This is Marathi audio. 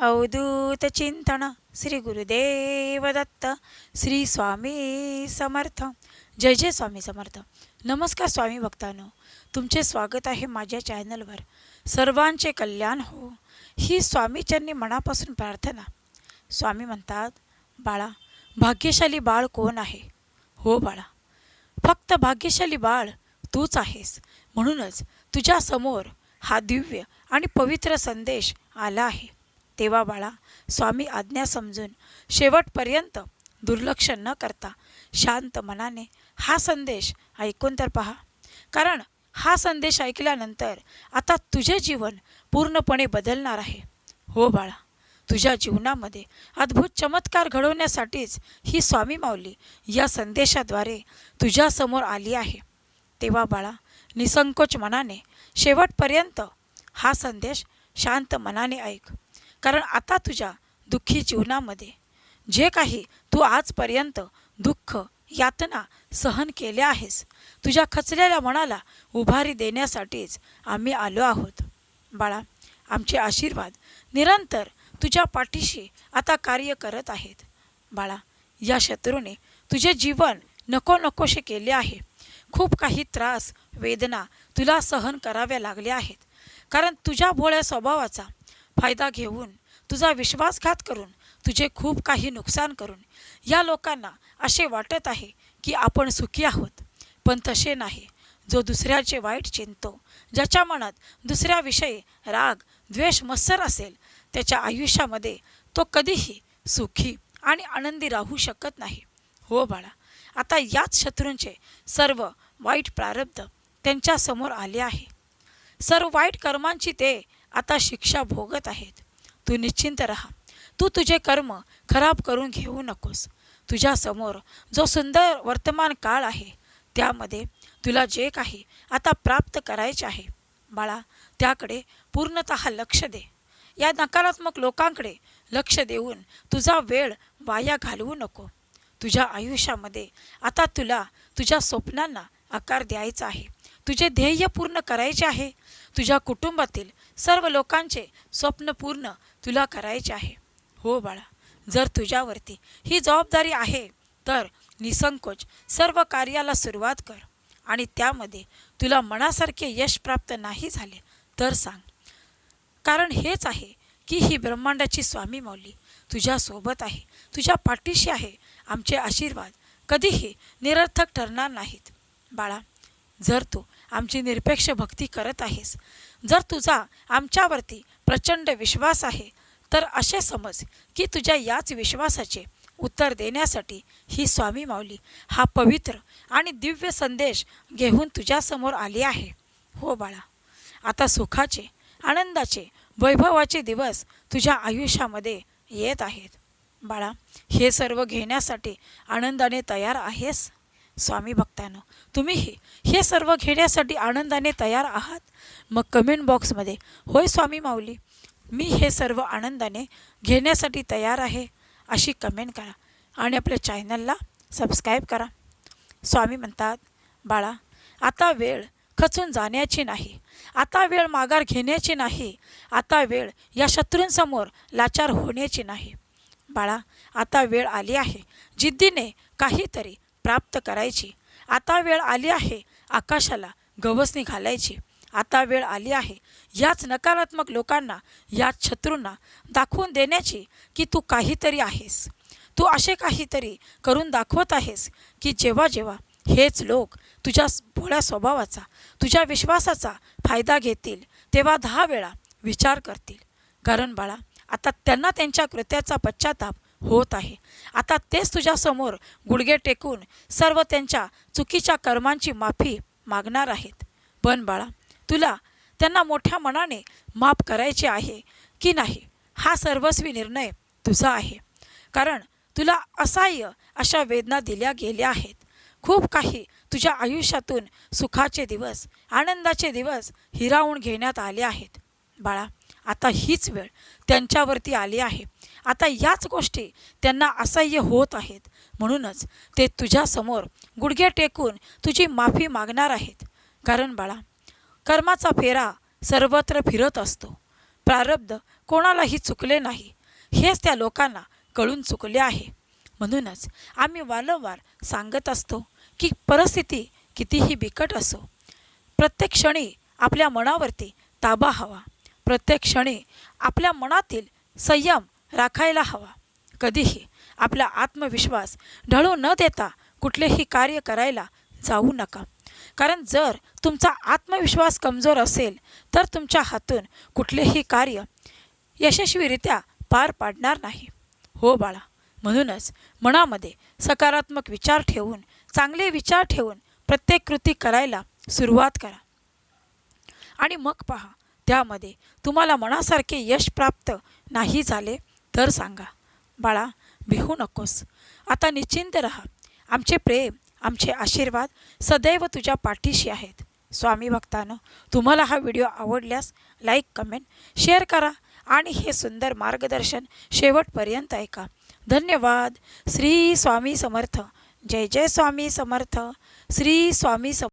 अवधूत चिंतन श्री गुरुदेव दत्त श्री स्वामी समर्थ जय जय स्वामी समर्थ नमस्कार स्वामी भक्तांनो तुमचे स्वागत आहे माझ्या चॅनलवर सर्वांचे कल्याण हो ही स्वामीचरणी मनापासून प्रार्थना स्वामी म्हणतात बाळा भाग्यशाली बाळ कोण आहे हो बाळा फक्त भाग्यशाली बाळ तूच आहेस म्हणूनच तुझ्यासमोर हा दिव्य आणि पवित्र संदेश आला आहे. तेव्हा बाळा स्वामी आज्ञा समजून शेवटपर्यंत दुर्लक्ष न करता शांत मनाने हा संदेश ऐकून तर पहा. कारण हा संदेश ऐकल्यानंतर आता तुझे जीवन पूर्णपणे बदलणार आहे. हो बाळा तुझ्या जीवनामध्ये अद्भुत चमत्कार घडवण्यासाठीच ही स्वामी माऊली या संदेशाद्वारे तुझ्यासमोर आली आहे. तेव्हा बाळा निसंकोच मनाने शेवटपर्यंत हा संदेश शांत मनाने ऐक. कारण आता तुझ्या दुःखी जीवनामध्ये जे काही तू आजपर्यंत दुःख यातना सहन केल्या आहेस तुझ्या खचलेल्या मनाला उभारी देण्यासाठीच आम्ही आलो आहोत. बाळा आमचे आशीर्वाद निरंतर तुझ्या पाठीशी आता कार्य करत आहेत. बाळा या शत्रूने तुझे जीवन नको नकोशे केले आहे. खूप काही त्रास वेदना तुला सहन कराव्या लागल्या आहेत. कारण तुझ्या भोळ्या स्वभावाचा फायदा घेऊन तुझा विश्वासघात करून तुझे खूप काही नुकसान करून या लोकांना असे वाटत आहे की आपण सुखी आहोत. पण तसे नाही. जो दुसऱ्याचे वाईट चिंतो ज्याच्या मनात दुसऱ्याविषयी राग द्वेष मत्सर असेल त्याच्या आयुष्यामध्ये तो कधीही सुखी आणि आनंदी राहू शकत नाही. हो बाळा आता याच शत्रूंचे सर्व वाईट प्रारब्ध त्यांच्यासमोर आले आहे. सर्व वाईट कर्मांची ते आता शिक्षा भोगत आहेत. तू निश्चिंत राहा. तू तुझे कर्म खराब करून घेऊ नकोस. तुझ्यासमोर जो सुंदर वर्तमान काळ आहे त्यामध्ये तुला जे काही आता प्राप्त करायचे आहे बाळा त्याकडे पूर्णत लक्ष दे. या नकारात्मक लोकांकडे लक्ष देऊन तुझा वेळ वाया घालवू नको. तुझ्या आयुष्यामध्ये आता तुला तुझ्या स्वप्नांना आकार द्यायचा आहे. तुझे ध्येय पूर्ण करायचे आहे. तुझ्या कुटुंबातील सर्व लोकांचे स्वप्न पूर्ण तुला करायचे आहे. हो बाळा जर तुझ्यावरती ही जबाबदारी आहे तर निसंकोच सर्व कार्याला सुरुवात कर आणि त्यामध्ये तुला मनासारखे यश प्राप्त नाही झाले तर सांग. कारण हेच आहे की ही ब्रह्मांडाची स्वामी मौली तुझ्यासोबत आहे तुझ्या पाठीशी आहे. आमचे आशीर्वाद कधीही निरर्थक ठरणार नाहीत. बाळा जर तू आमची निरपेक्ष भक्ती करत आहेस जर तुझा आमच्यावरती प्रचंड विश्वास आहे तर असे समज की तुझ्या याच विश्वासाचे उत्तर देण्यासाठी ही स्वामी माऊली हा पवित्र आणि दिव्य संदेश घेऊन तुझ्यासमोर आली आहे. हो बाळा आता सुखाचे आनंदाचे वैभवाचे दिवस तुझ्या आयुष्यामध्ये येत आहेत. बाळा हे सर्व घेण्यासाठी आनंदाने तयार आहेस? स्वामी भक्तांनो तुम्हीही हे सर्व घेण्यासाठी आनंदाने तयार आहात? मग कमेंट बॉक्समध्ये होय स्वामी माऊली मी हे सर्व आनंदाने घेण्यासाठी तयार आहे अशी कमेंट करा. आणि आपल्या चॅनलला सबस्क्राईब करा. स्वामी म्हणतात बाळा आता वेळ खचून जाण्याची नाही. आता वेळ माघार घेण्याची नाही. आता वेळ या शत्रूंसमोर लाचार होण्याची नाही. बाळा आता वेळ आली आहे. जिद्दीने काहीतरी प्राप्त करायची. आता वेळ आली आहे आकाशाला गवसणी घालायची. आता वेळ आली आहे याच नकारात्मक लोकांना या शत्रूंना दाखवून देण्याची की तू काहीतरी आहेस. तू असे काहीतरी करून दाखवत आहेस की जेव्हा जेव्हा हेच लोक तुझ्या भोळ्या स्वभावाचा तुझ्या विश्वासाचा फायदा घेतील तेव्हा दहा वेळा विचार करतील. कारण बाळा आता त्यांना त्यांच्या कृत्याचा पश्चाताप होत आहे. आता तेच तुझ्यासमोर गुडघे टेकून सर्व त्यांच्या चुकीच्या कर्मांची माफी मागणार आहेत. पण बाळा तुला त्यांना मोठ्या मनाने माफ करायचे आहे की नाही हा सर्वस्वी निर्णय तुझा आहे. कारण तुला असहाय्य अशा वेदना दिल्या गेल्या आहेत. खूप काही तुझ्या आयुष्यातून सुखाचे दिवस आनंदाचे दिवस हिरावून घेण्यात आले आहेत. बाळा आता हीच वेळ त्यांच्यावरती आली आहे. आता याच गोष्टी त्यांना असह्य होत आहेत. म्हणूनच ते तुझ्यासमोर गुडघे टेकून तुझी माफी मागणार आहेत. कारण बाळा कर्माचा फेरा सर्वत्र फिरत असतो. प्रारब्ध कोणालाही चुकले नाही. हेच त्या लोकांना कळून चुकले आहे. म्हणूनच आम्ही वारंवार सांगत असतो की परिस्थिती कितीही बिकट असो प्रत्येक क्षणी आपल्या मनावरती ताबा हवा. प्रत्येक क्षणी आपल्या मनातील संयम राखायला हवा. कधीही आपला आत्मविश्वास ढळू न देता कुठलेही कार्य करायला जाऊ नका. कारण जर तुमचा आत्मविश्वास कमजोर असेल तर तुमच्या हातून कुठलेही कार्य यशस्वीरित्या पार पाडणार नाही. हो बाळा म्हणूनच मनामध्ये सकारात्मक विचार ठेवून चांगले विचार ठेवून प्रत्येक कृती करायला सुरुवात करा. आणि मग पहा त्यामध्ये तुम्हाला मनासारखे यश प्राप्त नाही झाले तर सांगा. बाळा भिवू नकोस. आता निश्चिंत रहा. आमचे प्रेम आमचे आशीर्वाद सदैव तुझ्या पाठीशी आहेत. स्वामी भक्तानं तुम्हाला हा व्हिडिओ आवडल्यास लाईक कमेंट शेअर करा आणि हे सुंदर मार्गदर्शन शेवटपर्यंत ऐका. धन्यवाद. श्री स्वामी समर्थ. जय जय स्वामी समर्थ. श्री स्वामी सम